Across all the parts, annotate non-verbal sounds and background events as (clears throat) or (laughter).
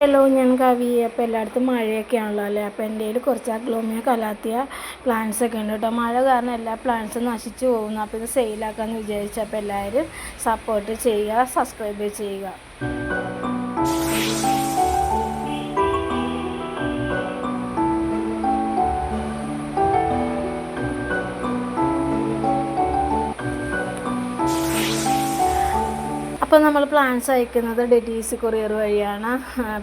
Hello ഞാൻ കവി. അപ്പോൾ എല്ലായിടത്തും മഴയൊക്കെ ആണല്ലോ അല്ലേ? അപ്പോൾ എന്റെ കയ്യിൽ കുറച്ച് അഗ്ലോമിയ കലാത്തിയ പ്ലാന്റ്സ് ഒക്കെ ഉണ്ട് കേട്ടോ മഴ കാരണം എല്ലാ പ്ലാന്റ്സും നശിച്ചു പോകുന്നു. അപ്പോൾ ഇത് സെയിലാക്കാമെന്ന് വിചാരിച്ചു അപ്പോൾ എല്ലാവരും സപ്പോർട്ട് ചെയ്യുക സബ്സ്ക്രൈബ് ചെയ്യുക. അപ്പോൾ നമ്മൾ പ്ലാൻസ് അയക്കുന്നത് ഡെറ്റീസ് കൊറിയർ വഴിയാണ്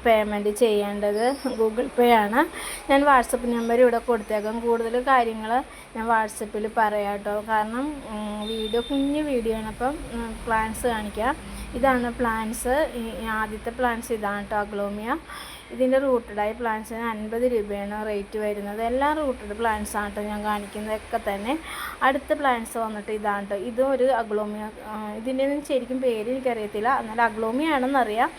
പേയ്മെന്റ് ചെയ്യേണ്ടത് ഗൂഗിൾ പേ ആണ്. ഞാൻ വാട്സപ്പ് നമ്പർ ഇവിടെ കൊടുത്തേക്കാം. കൂടുതൽ കാര്യങ്ങൾ ഞാൻ വാട്സപ്പിൽ പറയാം കേട്ടോ. കാരണം വീഡിയോ കുഞ്ഞു വീഡിയോ ആണ്. അപ്പം പ്ലാൻസ് കാണിക്കാം. ഇതാണ് പ്ലാൻസ് ആദ്യത്തെ പ്ലാൻസ് ഇതാണ് കേട്ടോ അഗ്ലോമിയ. ഇതിന്റെ റൂട്ടഡായ പ്ലാന്റ്സിന് അൻപത് രൂപയാണ് റേറ്റ് വരുന്നത്. എല്ലാ റൂട്ടഡ് പ്ലാന്റ്സ് ആണ് കേട്ടോ ഞാൻ കാണിക്കുന്നതൊക്കെ തന്നെ. അടുത്ത പ്ലാന്റ്സ് വന്നിട്ട് ഇതാണ് കേട്ടോ ഇതും ഒരു അഗ്ലോമിയ ഇതിന്റെ ശരിക്കും പേര് എനിക്കറിയത്തില്ല. എന്നാൽ അഗ്ലോമിയ ആണെന്നറിയാം.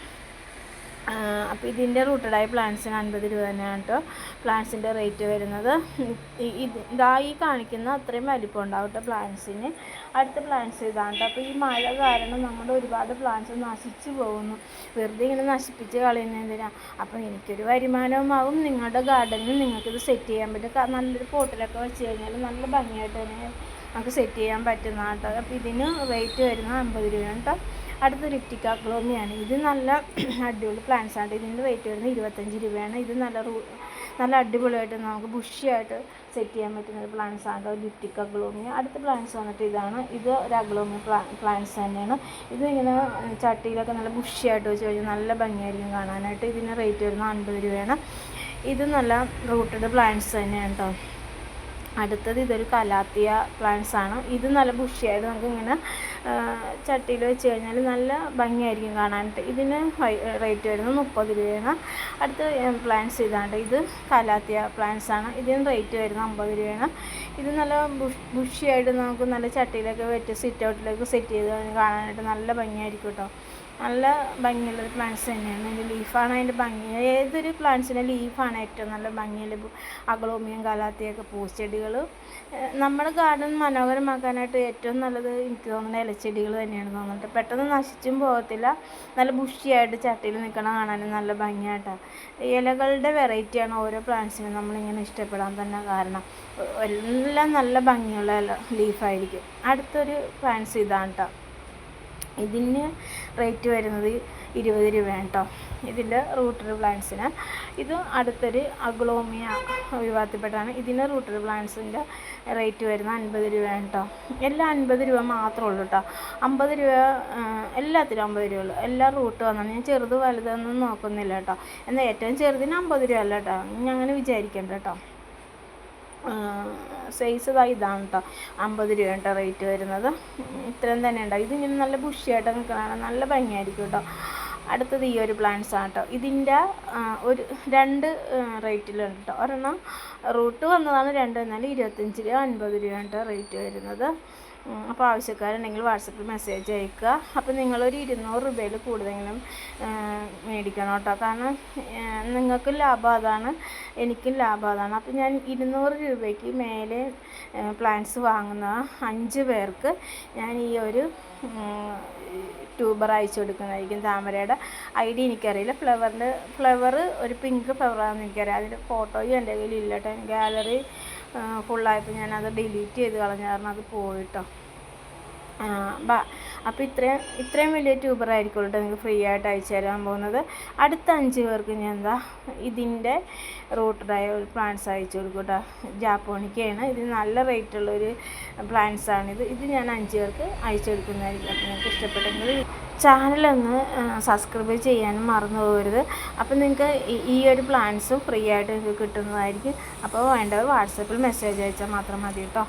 അപ്പോൾ ഇതിന്റെ റൂട്ടഡായ പ്ലാന്റ്സിന് അൻപത് രൂപ തന്നെയാണ് കേട്ടോ. പ്ലാന്റ്സിന്റെ റേറ്റ് വരുന്നത്. ഇത് ഈ കാണിക്കുന്ന അത്രയും വലിപ്പം ഉണ്ടാവും കേട്ടോ പ്ലാന്റ്സിന്. അടുത്ത പ്ലാന്റ്സ് ഇതാണ് കേട്ടോ. അപ്പോൾ ഈ മഴ കാരണം നമ്മുടെ ഒരുപാട് പ്ലാന്റ്സ് നശിച്ചു പോകുന്നു. വെറുതെ ഇങ്ങനെ നശിപ്പിച്ച് കളയുന്നതിനാണ് അപ്പോൾ എനിക്കൊരു വരുമാനവുമാവും. നിങ്ങളുടെ ഗാർഡനിൽ നിങ്ങൾക്കിത് സെറ്റ് ചെയ്യാൻ പറ്റും. നല്ലൊരു പോട്ടിലൊക്കെ വെച്ച് കഴിഞ്ഞാൽ നല്ല ഭംഗിയായിട്ട് തന്നെ നമുക്ക് സെറ്റ് ചെയ്യാൻ പറ്റുന്നതാണ് കേട്ടോ. അപ്പോൾ ഇതിന് റേറ്റ് വരുന്നത് അമ്പത് രൂപയാണ് കേട്ടോ. അടുത്ത ലിപ്റ്റിക്ക ഗ്ലോമിയാണ്. ഇത് നല്ല (clears throat) അടിപൊളി പ്ലാന്റ്സ് ആണ്. ഇതിന്റെ വെയിറ്റ് വരുന്നത് ഇരുപത്തഞ്ച് രൂപയാണ്. ഇത് നല്ല റൂ നല്ല അടിപൊളിയായിട്ട് നമുക്ക് ബുഷിയായിട്ട് സെറ്റ് ചെയ്യാൻ പറ്റുന്ന ഒരു പ്ലാന്റ്സ് ആണ് ലിപ്റ്റിക്ക ഗ്ലോമിയ. അടുത്ത പ്ലാന്റ്സ് വന്നിട്ട് ഇതാണ്. ഇത് ഒരു അഗ്ലോമിയ പ്ലാ പ്ലാന്റ്സ് തന്നെയാണ്. ഇത് ഇങ്ങനെ ചട്ടിയിലൊക്കെ നല്ല ബുഷിയായിട്ട് വെച്ച് കഴിഞ്ഞാൽ നല്ല ഭംഗിയായിരിക്കും കാണാനായിട്ട്. ഇതിന് റേറ്റ് വരുന്നത് അൻപത് രൂപയാണ്. ഇത് നല്ല റൂട്ടഡ് പ്ലാന്റ്സ് തന്നെയാണ് കേട്ടോ. അടുത്തത് ഇതൊരു കലാത്തിയ പ്ലാന്റ്സ് ആണ്. ഇത് നല്ല ബുഷിയായിട്ട് നമുക്ക് ഇങ്ങനെ ചട്ടിയിൽ വെച്ച് കഴിഞ്ഞാൽ നല്ല ഭംഗിയായിരിക്കും കാണാനായിട്ട്. ഇതിന് റേറ്റ് വരുന്നത് മുപ്പത് രൂപയാണ്. അടുത്ത പ്ലാന്റ്സ് ഇതാണ്ട്. ഇത് കാലാത്തിയ പ്ലാന്റ്സ് ആണ്. ഇതിന് റേറ്റ് വരുന്നത് അമ്പത് രൂപയാണ്. ഇത് നല്ല ബുഷ് ബുഷിയായിട്ട് നമുക്ക് നല്ല ചട്ടിയിലൊക്കെ വെച്ച് സിറ്റ് ഔട്ടിലേക്ക് സെറ്റ് ചെയ്ത് കാണാനായിട്ട് നല്ല ഭംഗിയായിരിക്കും കേട്ടോ. നല്ല ഭംഗിയുള്ളൊരു പ്ലാന്റ്സ് തന്നെയാണ്. അതിന്റെ ലീഫാണ് അതിന്റെ ഭംഗി. ഏതൊരു പ്ലാന്റ്സിന്റെ ലീഫാണ് ഏറ്റവും നല്ല ഭംഗിയുള്ള അഗ്ലോമിയം കാലാത്തിയൊക്കെ പൂച്ചെടികൾ നമ്മുടെ ഗാർഡൻ മനോഹരമാക്കാനായിട്ട് ഏറ്റവും നല്ലത് എനിക്ക് തോന്നുന്നത് ഇലച്ചെടികൾ തന്നെയാണ് തോന്നുന്നത്. പെട്ടെന്ന് നശിച്ചും പോകത്തില്ല. നല്ല ബുഷിയായിട്ട് ചട്ടിയിൽ നിൽക്കണ കാണാനും നല്ല ഭംഗിയായിട്ടാണ് ഇലകളുടെ വെറൈറ്റിയാണ് ഓരോ പ്ലാന്റ്സിനും നമ്മളിങ്ങനെ ഇഷ്ടപ്പെടാൻ തന്നെ കാരണം. എല്ലാം നല്ല ഭംഗിയുള്ള ലീഫായിരിക്കും അടുത്തൊരു പ്ലാന്റ്സ് ഇതാണ് കേട്ടോ ഇതിന് റേറ്റ് വരുന്നത് ഇരുപത് രൂപയാണ് കേട്ടോ ഇതിന്റെ റൂട്ടർ പ്ലാന്റ്സിന് ഇത് അടുത്തൊരു അഗ്ലോമിയ വിഭാഗത്തിൽപ്പെട്ടാണ് ഇതിന് റൂട്ടർ പ്ലാന്റ്സിന്റെ റേറ്റ് വരുന്ന അൻപത് രൂപയാണ് കേട്ടോ എല്ലാം അൻപത് രൂപ മാത്രമേ ഉള്ളൂ കേട്ടോ അമ്പത് രൂപ എല്ലാത്തിനും അമ്പത് രൂപ ഉള്ളൂ. എല്ലാ റൂട്ട് വന്നാണ് ഞാൻ ചെറുത് വലുതൊന്നും നോക്കുന്നില്ല കേട്ടോ എന്നാൽ ഏറ്റവും ചെറുതിന് അമ്പത് രൂപ അല്ല കേട്ടോ ഞാൻ അങ്ങനെ വിചാരിക്കേണ്ട കേട്ടോ സൈസ് ഇതാ ഇതാണ് കേട്ടോ അമ്പത് രൂപ കേട്ടോ റേറ്റ് വരുന്നത്. ഇത്രയും തന്നെ ഉണ്ടാവും ഇതിങ്ങനെ നല്ല ബുഷിയായിട്ട് നിൽക്കുന്നതാണ്. നല്ല ഭംഗിയായിരിക്കും കേട്ടോ അടുത്തത് ഈ ഒരു പ്ലാന്റ്സ് ആണ് കേട്ടോ ഇതിന്റെ ഒരു രണ്ട് റേറ്റിലുണ്ട് കേട്ടോ ഒരെണ്ണം റൂട്ട് വന്നതാണ് രണ്ട് എന്നാൽ ഇരുപത്തഞ്ച് രൂപ അൻപത് രൂപ കേട്ടോ റേറ്റ് വരുന്നത്. അപ്പോൾ ആവശ്യക്കാരുണ്ടെങ്കിൽ വാട്സപ്പിൽ മെസ്സേജ് അയക്കുക. അപ്പോൾ നിങ്ങളൊരു ഇരുന്നൂറ് രൂപയിൽ കൂടുതലെങ്കിലും മേടിക്കണം കേട്ടോ. കാരണം നിങ്ങൾക്ക് ലാഭം അതാണ് എനിക്കും ലാഭം അതാണ്. അപ്പോൾ ഞാൻ ഇരുന്നൂറ് രൂപയ്ക്ക് മേലെ പ്ലാന്റ്സ് വാങ്ങുന്ന അഞ്ച് പേർക്ക് ഞാൻ ഈ ഒരു ട്യൂബർ അയച്ചു കൊടുക്കുന്നതായിരിക്കും താമരയുടെ ഐ ഡി എനിക്കറിയില്ല ഫ്ലവറിന്റെ ഫ്ലവർ ഒരു പിങ്ക് ഫ്ലവറാണെന്ന് എനിക്കറിയാം. അതിന്റെ ഫോട്ടോയും എന്റെ കയ്യിൽ ഇല്ല കേട്ടോ ഗാലറി ഫുള്ളായപ്പോൾ ഞാനത് ഡിലീറ്റ് ചെയ്ത് കളഞ്ഞായിരുന്നു അത് പോയിട്ടോ. അപ്പോൾ ഇത്രയും ഇത്രയും വലിയ ട്യൂബർ ആയിരിക്കും കേട്ടോ നിങ്ങൾക്ക് ഫ്രീ ആയിട്ട് അയച്ചു തരാൻ പോകുന്നത്. അടുത്ത അഞ്ച് പേർക്ക് ഞാൻ എന്താ ഇതിന്റെ റൂട്ടഡായ ഒരു പ്ലാന്റ്സ് അയച്ചു കൊടുക്കും കേട്ടോ ജാപ്പോണിക്കയാണ്. ഇത് നല്ല റേറ്റുള്ളൊരു പ്ലാന്റ്സാണിത് ഇത് ഞാൻ അഞ്ച് പേർക്ക് അയച്ചു കൊടുക്കുന്നതായിരിക്കും. അപ്പോൾ നിങ്ങൾക്ക് ഇഷ്ടപ്പെട്ടെങ്കിൽ ചാനലൊന്ന് സബ്സ്ക്രൈബ് ചെയ്യാനും മറന്നു പോകരുത്. അപ്പോൾ നിങ്ങൾക്ക് ഈ ഒരു പ്ലാൻസും ഫ്രീ ആയിട്ട് കിട്ടുന്നതായിരിക്കും. അപ്പോൾ വേണ്ടവർ വാട്സപ്പിൽ മെസ്സേജ് അയച്ചാൽ മാത്രം മതി കേട്ടോ